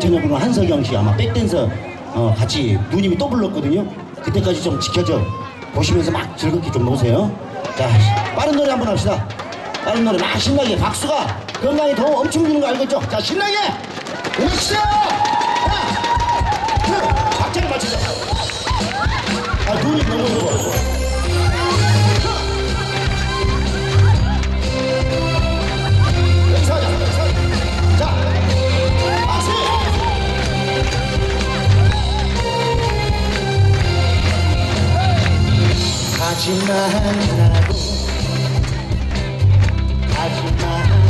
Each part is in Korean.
제목으로 한석영 씨 아마 백댄서 어, 같이 누님이 또 불렀거든요. 그때까지 좀 지켜줘 보시면서 막 즐겁게 좀 노세요. 자 빠른 노래 한번 합시다. 빠른 노래 막 신나게 박수가 건강에 더 엄청 주는 거 알겠죠? 자 신나게 오시죠. 하나, 둘. 하지만 하지만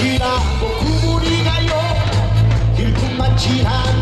지나고 구부리가요. 일품만 지나